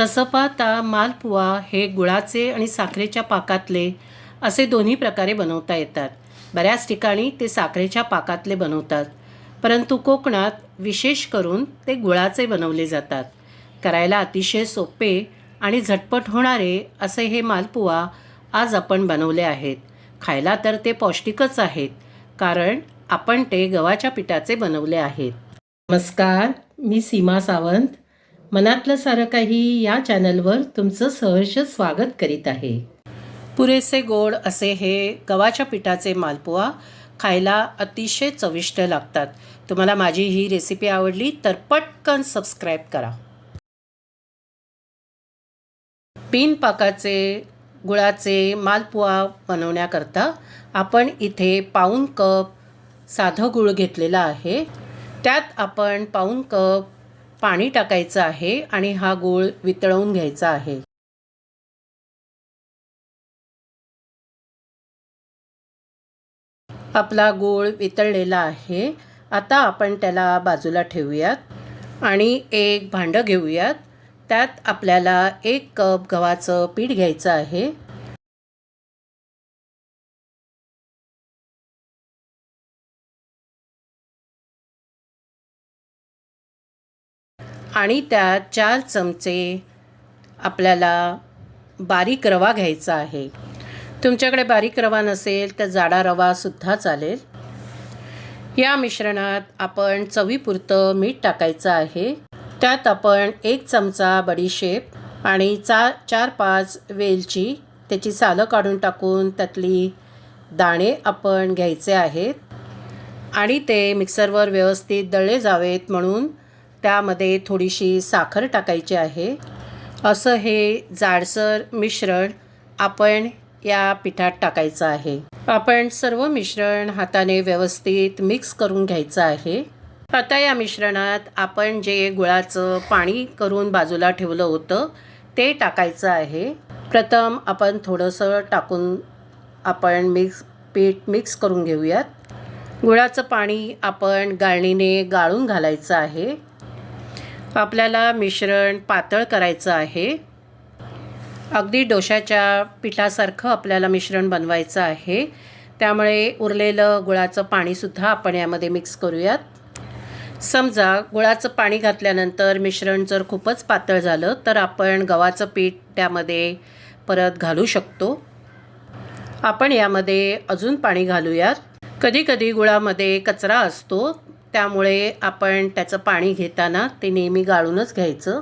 तसं पाहता मालपुआ हे गुळाचे आणि साखरेच्या पाकातले असे दोन्ही प्रकारे बनवता येतात. बऱ्याच ठिकाणी ते साखरेच्या पाकातले बनवतात परंतु कोकणात विशेष करून ते गुळाचे बनवले जातात. करायला अतिशय सोपे आणि झटपट होणारे असे हे मालपुआ आज आपण बनवले आहेत. खायला तर ते पौष्टिकच आहेत कारण आपण ते गव्हाच्या पिठाचे बनवले आहेत. नमस्कार मी सीमा सावंत. मनातलं सारं काही या चॅनलवर तुमचं सहर्ष स्वागत करीत आहे. पुरेसे गोड असे हे गव्हाच्या पिठाचे मालपुआ खायला अतिशय चविष्ट लागतात. तुम्हाला माझी ही रेसिपी आवडली तर पटकन सबस्क्राईब करा. बिन पाकाचे गुळाचे मालपुआ बनवण्याकरता आपण इथे पाऊण कप साधं गुळ घेतलेला आहे. त्यात आपण पाऊण कप पाणी टाकायचं आहे आणि हा गूळ वितळवून घ्यायचा आहे. आपला गूळ वितळलेला आहे. आता आपण त्याला बाजूला ठेवूयात आणि एक भांडं घेऊयात. त्यात आपल्याला एक कप गव्हाचं पीठ घ्यायचं आहे. आणि त्यात चार चमचे आपल्याला बारीक रवा घ्यायचा आहे. तुमच्याकडे बारीक रवा नसेल तर जाडा रवासुद्धा चालेल. या मिश्रणात आपण चवीपुरतं मीठ टाकायचं आहे. त्यात आपण एक चमचा बडीशेप आणि चा चार पाच वेलची त्याची सालं काढून टाकून त्यातली दाणे आपण घ्यायचे आहेत. आणि ते मिक्सरवर व्यवस्थित दळले जावेत म्हणून त्यामध्ये थोडीशी साखर टाकायची आहे. असं हे जाडसर मिश्रण आपण या पिठात टाकायचं आहे. आपण सर्व मिश्रण हाताने व्यवस्थित मिक्स करून घ्यायचं आहे. आता या मिश्रणात आपण जे गुळाचं पाणी करून बाजूला ठेवलं होतं ते टाकायचं आहे. प्रथम आपण थोडंसं टाकून आपण मिक्स पीठ मिक्स करून घेऊयात. गुळाचं पाणी आपण गाळणीने गाळून घालायचं आहे. आपल्याला मिश्रण पातळ करायचं आहे. अगदी डोशाच्या पिठासारखं आपल्याला मिश्रण बनवायचं आहे. त्यामुळे उरलेलं गुळाचं पाणीसुद्धा आपण यामध्ये मिक्स करूयात. समजा गुळाचं पाणी घातल्यानंतर मिश्रण जर खूपच पातळ झालं तर आपण गव्हाचं पीठ त्यामध्ये परत घालू शकतो. आपण यामध्ये अजून पाणी घालूयात. कधीकधी गुळामध्ये कचरा असतो त्यामुळे आपण त्याचं पाणी घेताना ते नेहमी गाळूनच घ्यायचं.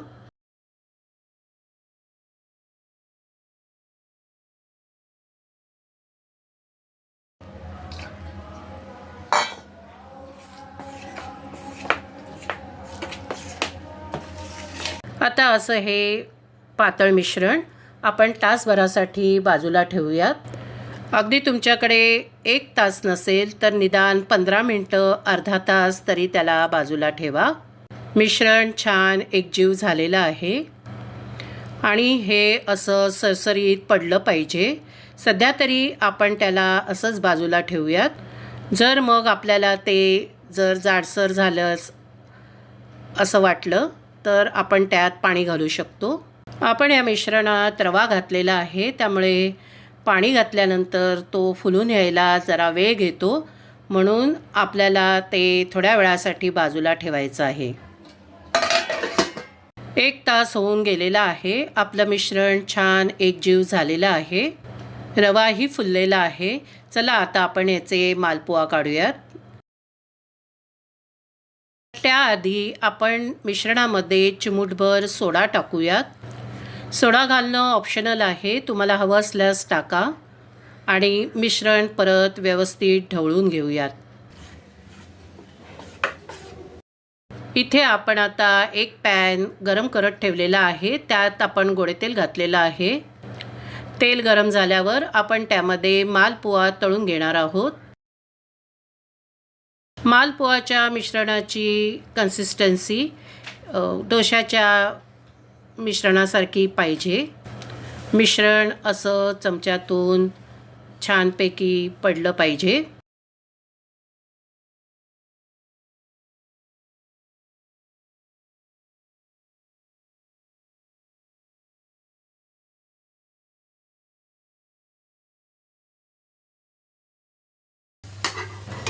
आता असं हे पातळ मिश्रण आपण तासभरासाठी बाजूला ठेवूयात. अगदी तुमच्याकडे एक तास नसेल तर निदान पंधरा मिनटं अर्धा तास तरी त्याला बाजूला ठेवा. मिश्रण छान एकजीव झालेलं आहे. आणि हे असं सरसरीत पडलं पाहिजे. सध्या तरी आपण त्याला असंच बाजूला ठेवूयात. जर मग आपल्याला ते जर जाडसर झालं असं वाटलं तर आपण त्यात पाणी घालू शकतो. आपण या मिश्रणात रवा घातलेला आहे त्यामुळे पाणी घातल्यानंतर तो फुलून यायला जरा वेळ घेतो म्हणून आपल्याला ते थोड्या वेळासाठी बाजूला ठेवायचं आहे. एक तास होऊन गेलेला आहे. आपलं मिश्रण छान एकजीव झालेलं आहे. रवाही फुललेला आहे. चला आता आपण याचे मालपुआ काढूयात. त्याआधी आपण मिश्रणामध्ये चिमूटभर सोडा टाकूयात. सोडा घालणं ऑप्शनल आहे. तुम्हाला हवं असल्यास टाका. आणि मिश्रण परत व्यवस्थित ढवळून घेऊयात. इथे आपण आता एक पॅन गरम करत ठेवलेला आहे. त्यात आपण गोडे तेल घातलेलं आहे. तेल गरम झाल्यावर आपण त्यामध्ये मालपुआ तळून घेणार आहोत. मालपुआच्या मिश्रणाची कन्सिस्टन्सी डोशाच्या मिश्रणासारखी पाहिजे. मिश्रण असं चमच्यातून छानपैकी पडलं पाहिजे.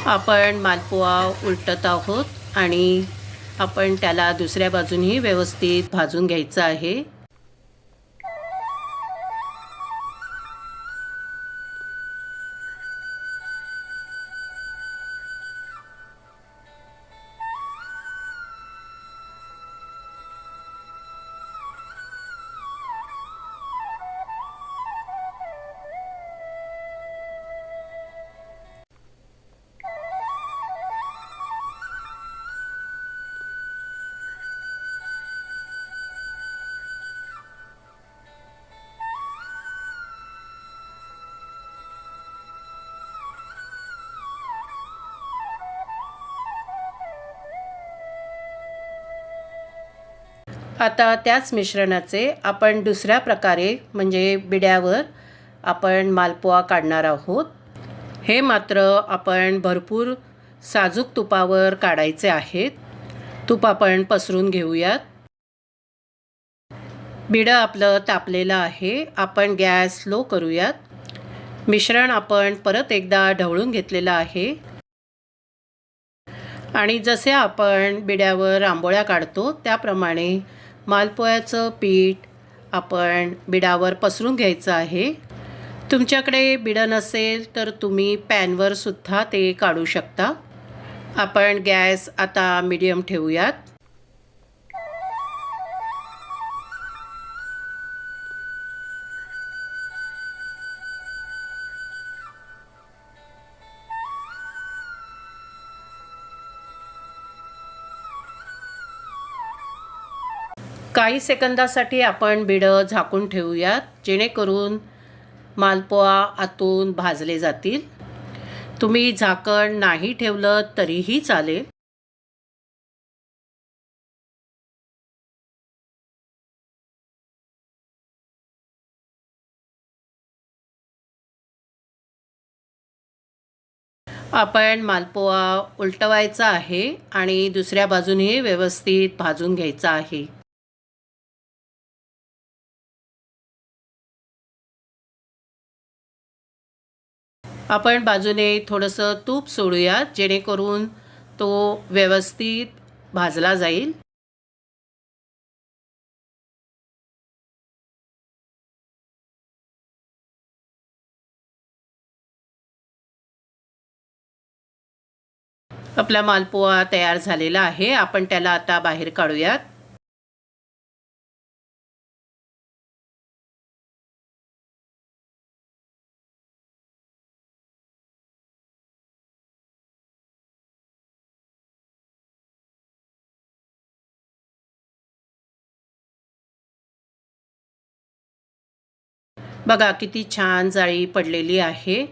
आपण मालपुआ उलटत आहोत आणि आपण त्याला दुसऱ्या बाजूनही व्यवस्थित भाजून घ्यायचं आहे. आता त्याच मिश्रणाचे आपण दुसऱ्या प्रकारे म्हणजे बिड्यावर आपण मालपोहा काढणार आहोत. हे मात्र आपण भरपूर साजूक तुपावर काढायचे आहेत. तूप आपण पसरून घेऊयात. बिडं आपलं तापलेलं आहे. आपण गॅस लो करूयात. मिश्रण आपण परत एकदा ढवळून घेतलेलं आहे. आणि जसे आपण बिड्यावर आंबोळ्या काढतो त्याप्रमाणे मालपोयाचं पीठ आपण बिडावर पसरून घ्यायचं आहे. तुमच्याकडे बिडं नसेल तर तुम्ही पॅनवर सुद्धा ते काढू शकता. आपण गॅस आता मिडियम ठेवूयात. काही सेकंदासाठी आपण बिडं झाकून ठेवूयात जेणेकरून मालपोआ आतून भाजले जातील. तुम्ही झाकण नाही ठेवलं तरीही चालेल. आपण मालपोआ उलटवायचा आहे आणि दुसऱ्या बाजूने व्यवस्थित भाजून घ्यायचा आहे. आपण बाजूने थोडंसं तूप सोडूयात जेणेकरून तो व्यवस्थित भाजला जाईल. आपला मालपोहा तयार झालेला आहे. आपण त्याला आता बाहेर काढूयात. बघा किती छान जाळी पडलेली आहे.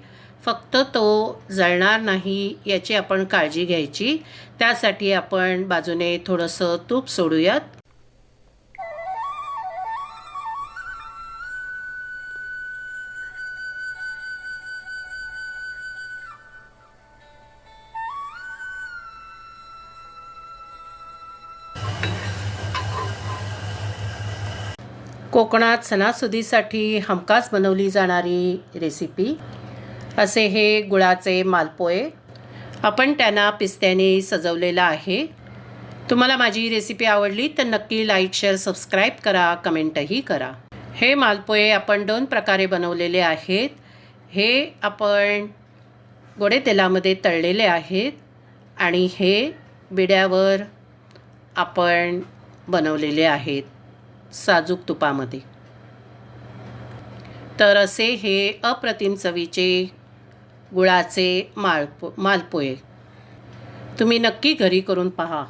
फक्त तो जळणार नाही याची आपण काळजी घ्यायची. त्यासाठी आपण बाजूने थोडंसं तूप सोडूयात. कोकणात सणासुदीसाठी हमखास बनवली जाणारी रेसिपी. असे हे गुळाचे मालपोहे. आपण त्यांना पिस्त्याने सजवलेलं आहे. तुम्हाला माझी रेसिपी आवडली तर नक्की लाईक शेअर सबस्क्राईब करा कमेंटही करा. हे मालपोहे आपण दोन प्रकारे बनवलेले आहेत. हे आपण गोडे तेलामध्ये तळलेले आहेत आणि हे बिड्यावर आपण बनवलेले आहेत. साजूक तुपामध्ये. तर असे हे अप्रतिम चवीचे गुळाचे मालपो मालपोहे. तुम्ही नक्की घरी करून पहा.